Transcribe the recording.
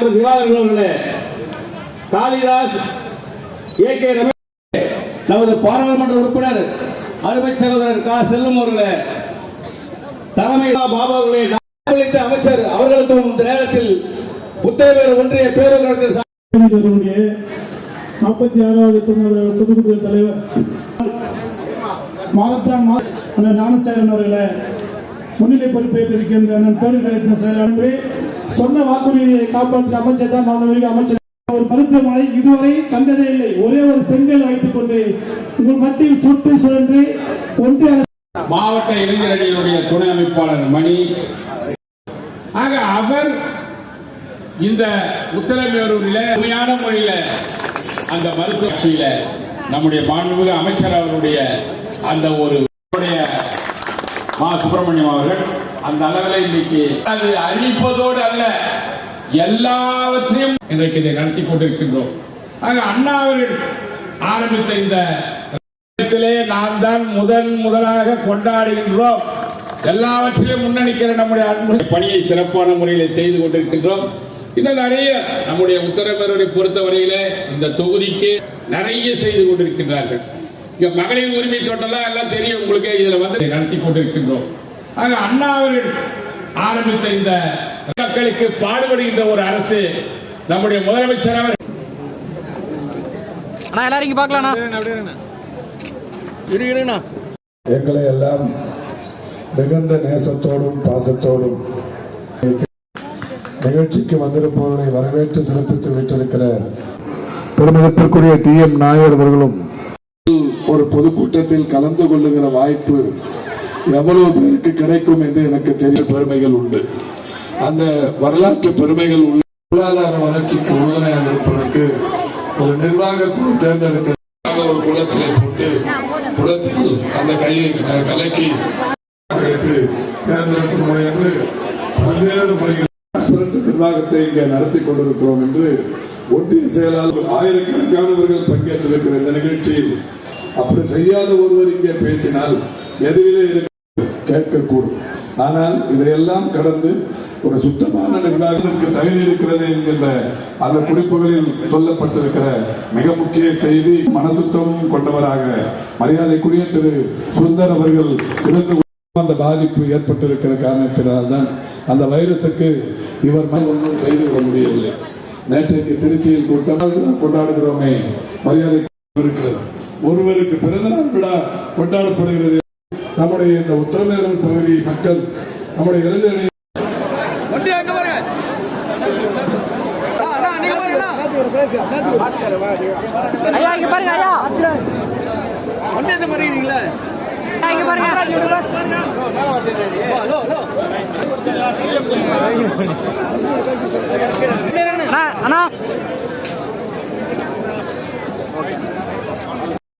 Doctor Divakaran அவர்களே Kalidas A K Ramesh நமது பாராளுமன்ற உறுப்பினர் அருமை சகோதரர் கா. செல்லும் அவர்களே தலைமை பாபா அவர்களே அளித்த அமைச்சர் அவர்களுக்கும் இந்த நேரத்தில் புத்தகர் ஒன்றிய பேருக்கழக நாற்பத்தி ஆறாவது பொதுக்குழு தலைவர். மாவட்டம் ஞானசேரன் அவர்களை முன்னிலை பொறுப்பேற்றிருக்கின்ற அண்ணன் பேருக்கழைத்த செயலாளர் சொன்ன வாக்குறுதியை காப்பாற்ற அமைச்சர் தான் மாணவர்களுக்கு அமைச்சர். ஒரு மருத்துவமனை இதுவரை கண்டதே இல்லை. ஒரே ஒரு செங்கல் வைத்துக் கொண்டு உங்கள் மத்தியில் சுட்டு சுழன்று ஒன்றிய மாவட்ட இளைஞரணியினுடைய துணை அமைப்பாளர் மணி. ஆக அவர் இந்த உத்தரமேரூரில் உண்மையான மொழியில அந்த மருத்துவ கட்சியில நம்முடைய மாண்புமிகு அமைச்சர் அவருடைய அந்த ஒரு மா சுப்பிரமணியம் அவர்கள் அந்த அளவில் இன்னைக்கு அது அறிவிப்பதோடு அல்ல எல்லாவற்றையும் இன்றைக்கு இதை நடத்தி கொண்டிருக்கின்றோம். ஆக அண்ணா அவர்கள் ஆரம்பித்த இந்த நாம் தான் முதன் முதலாக கொண்டாடுகின்றோம். எல்லாவற்றிலும் முன்னணிக்கிற நம்முடைய அன்பு பணியை சிறப்பான முறையில் செய்து கொண்டிருக்கின்றோம். இன்னும் நிறைய நம்முடைய உத்தரப்பேரவை பொறுத்தவரையிலே இந்த தொகுதிக்கு நிறைய செய்து கொண்டிருக்கின்றார்கள். இங்க மகளிர் உரிமை தொட்டெல்லாம் எல்லாம் தெரியும் உங்களுக்கு இதுல வந்து நடத்தி கொண்டிருக்கின்றோம். ஆக அண்ணா அவர்கள் ஆரம்பித்த இந்த மக்களுக்கு பாடுபடுகின்ற ஒரு அரசு நம்முடைய முதலமைச்சர் அவர் அண்ணா எல்லாரும் எங்களை எல்லாம் மிகுந்த நேசத்தோடும் பாசத்தோடும் நிகழ்ச்சிக்கு வந்திருப்பவர்களை வரவேற்று சிறப்பித்து விட்டிருக்கிற பெருமதிப்பிற்குரிய டி எம் நாயர் அவர்களும் ஒரு பொதுக்கூட்டத்தில் கலந்து கொள்ளுகிற வாய்ப்பு எவ்வளவு பேருக்கு கிடைக்கும் என்று எனக்கு தெரிய பெருமைகள் உண்டு. அந்த வரலாற்று பெருமைகள் உள்ள பொருளாதார வளர்ச்சிக்கு உறுதுணையாக இருப்பதற்கு ஒரு நிர்வாக குழு தேர்ந்தெடுக்க ஒரு குளத்திலே போட்டு குளத்தில் அந்த கையை கலக்கி தேர்ந்தெடுக்கும் முறை என்று பல்வேறு முறைகள் சுரண்டு நிர்வாகத்தை இங்கே நடத்தி கொண்டிருக்கிறோம் என்று ஒன்றிய செயலாளர் ஆயிரக்கணக்கானவர்கள் பங்கேற்றிருக்கிற இந்த நிகழ்ச்சியில் அப்படி செய்யாத ஒருவர் இங்கே பேசினால் எதிரிலே இருக்க கேட்கக்கூடும். ஆனால் இதையெல்லாம் கடந்து ஒரு சுத்தமான நிர்வாகத்திற்கு தகுதி இருக்கிறது என்கின்ற அந்த குறிப்புகளில் சொல்லப்பட்டிருக்கிற மிக முக்கிய செய்தி மனசுத்தம் கொண்டவராக மரியாதைக்குரிய திரு சுந்தர் அவர்கள் இருந்து அந்த பாதிப்பு ஏற்பட்டிருக்கிற காரணத்தினால்தான் அந்த வைரஸுக்கு இவர் ஒன்றும் செய்து கொள்ள முடியவில்லை. நேற்றைக்கு திருச்சியில் கூட்டம் தான் கொண்டாடுகிறோமே. மரியாதை இருக்கிறது. ஒருவருக்கு பிறந்தநாள் விழா கொண்டாடப்படுகிறது. நம்முடைய இந்த உத்தரமேரூர் பகுதி மக்கள் நம்முடைய இளைஞரணி வண்டி அங்க பாருங்க அண்ணா, நீங்க பாருங்க அண்ணா. ஐயா இங்க பாருங்க ஐயா. வண்டி எந்த மாதிரி இருக்கீங்களா இங்க பாருங்க. Hello, hello. அண்ணா, அண்ணா.